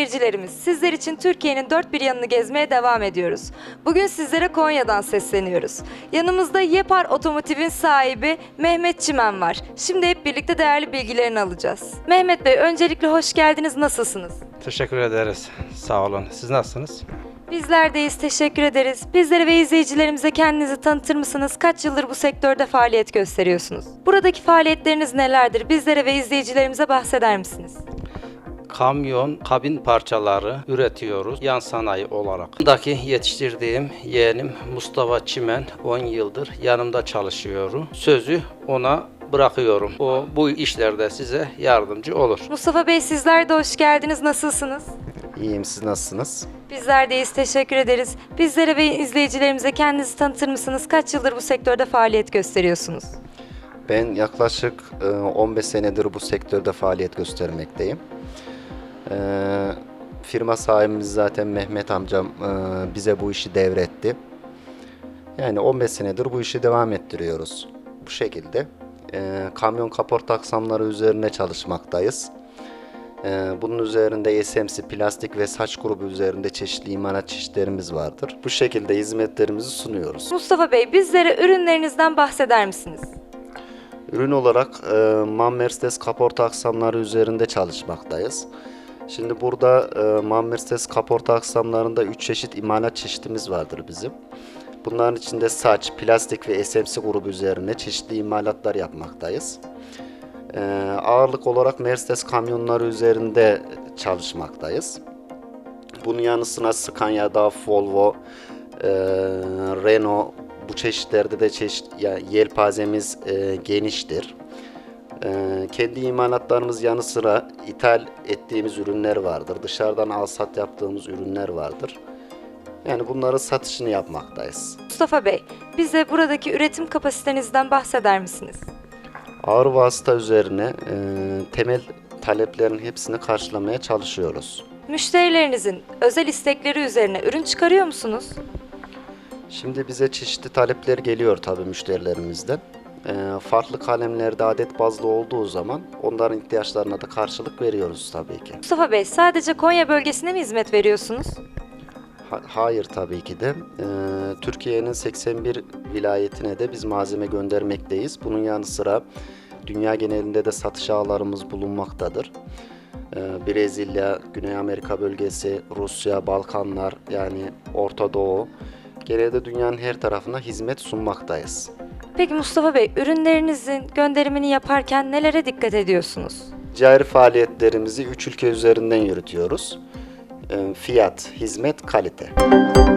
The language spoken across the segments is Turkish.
Seyircilerimiz, sizler için Türkiye'nin dört bir yanını gezmeye devam ediyoruz. Bugün sizlere Konya'dan sesleniyoruz. Yanımızda Yepar Otomotiv'in sahibi Mehmet Çimen var. Şimdi hep birlikte değerli bilgilerini alacağız. Mehmet Bey, öncelikle hoş geldiniz. Nasılsınız? Teşekkür ederiz. Sağ olun. Siz nasılsınız? Bizler deyiz, teşekkür ederiz. Bizlere ve izleyicilerimize kendinizi tanıtır mısınız? Kaç yıldır bu sektörde faaliyet gösteriyorsunuz? Buradaki faaliyetleriniz nelerdir? Bizlere ve izleyicilerimize bahseder misiniz? Kamyon, kabin parçaları üretiyoruz yan sanayi olarak. Buradaki yetiştirdiğim yeğenim Mustafa Çimen 10 yıldır yanımda çalışıyorum. Sözü ona bırakıyorum. O bu işlerde size yardımcı olur. Mustafa Bey sizler de hoş geldiniz. Nasılsınız? İyiyim siz nasılsınız? Bizler deyiz, teşekkür ederiz. Bizlere ve izleyicilerimize kendinizi tanıtır mısınız? Kaç yıldır bu sektörde faaliyet gösteriyorsunuz? Ben yaklaşık e, 15 senedir bu sektörde faaliyet göstermekteyim. E, Firma sahibimiz zaten Mehmet amcam e, bize bu işi devretti. Yani 15 senedir bu işi devam ettiriyoruz. Bu şekilde. E, Kamyon kaporta aksamları üzerine çalışmaktayız. E, Bunun üzerinde SMC, plastik ve saç grubu üzerinde çeşitli imalat çeşitlerimiz vardır. Bu şekilde hizmetlerimizi sunuyoruz. Mustafa Bey, bizlere ürünlerinizden bahseder misiniz? Ürün olarak e, MAN Mercedes kaporta aksamları üzerinde çalışmaktayız. Şimdi burada e, Mercedes kaporta aksamlarında 3 çeşit imalat çeşitimiz vardır bizim. Bunların içinde saç, plastik ve SMC grubu üzerine çeşitli imalatlar yapmaktayız. E, ağırlık olarak Mercedes kamyonları üzerinde çalışmaktayız. Bunun yanı sıra Scania, DAF, Volvo, e, Renault bu çeşitlerde de çeşit ya yelpazemiz e, geniştir. E, kendi imalatlarımız yanı sıra ithal ettiğimiz ürünler vardır. Dışarıdan al sat yaptığımız ürünler vardır. Yani bunların satışını yapmaktayız. Mustafa Bey, bize buradaki üretim kapasitenizden bahseder misiniz? Ağır vasıta üzerine e, temel taleplerin hepsini karşılamaya çalışıyoruz. Müşterilerinizin özel istekleri üzerine ürün çıkarıyor musunuz? Şimdi bize çeşitli talepler geliyor tabii müşterilerimizden. Ee, farklı kalemlerde adet bazlı olduğu zaman onların ihtiyaçlarına da karşılık veriyoruz tabii ki. Mustafa Bey, sadece Konya bölgesine mi hizmet veriyorsunuz? Ha- hayır tabii ki de. Ee, Türkiye'nin 81 vilayetine de biz malzeme göndermekteyiz. Bunun yanı sıra dünya genelinde de satış ağlarımız bulunmaktadır. Ee, Brezilya, Güney Amerika bölgesi, Rusya, Balkanlar yani Orta Doğu. Genelde dünyanın her tarafına hizmet sunmaktayız. Peki Mustafa Bey, ürünlerinizin gönderimini yaparken nelere dikkat ediyorsunuz? Ticari faaliyetlerimizi 3 ülke üzerinden yürütüyoruz. Ee, Fiyat, hizmet, kalite. Mustafa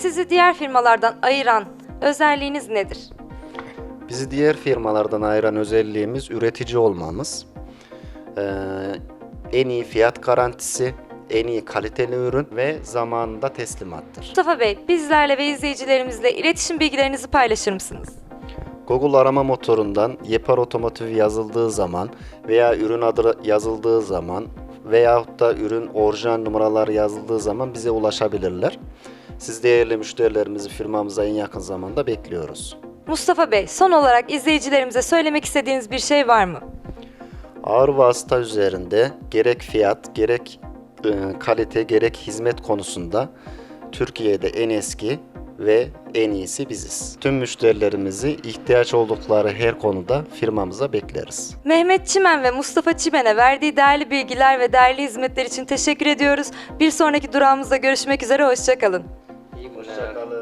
sizi diğer firmalardan ayıran özelliğiniz nedir? Bizi diğer firmalardan ayıran özelliğimiz üretici olmamız. Ee, en iyi fiyat garantisi, en iyi kaliteli ürün ve zamanında teslimattır. Mustafa Bey, bizlerle ve izleyicilerimizle iletişim bilgilerinizi paylaşır mısınız? Google arama motorundan Yepar Otomotiv yazıldığı zaman veya ürün adı yazıldığı zaman veyahut da ürün orijinal numaralar yazıldığı zaman bize ulaşabilirler. Siz değerli müşterilerimizi firmamıza en yakın zamanda bekliyoruz. Mustafa Bey, son olarak izleyicilerimize söylemek istediğiniz bir şey var mı? Ağır vasıta üzerinde gerek fiyat, gerek e, kalite, gerek hizmet konusunda Türkiye'de en eski ve en iyisi biziz. Tüm müşterilerimizi ihtiyaç oldukları her konuda firmamıza bekleriz. Mehmet Çimen ve Mustafa Çimen'e verdiği değerli bilgiler ve değerli hizmetler için teşekkür ediyoruz. Bir sonraki durağımızda görüşmek üzere, hoşçakalın. İyi günler. Hoşçakalın.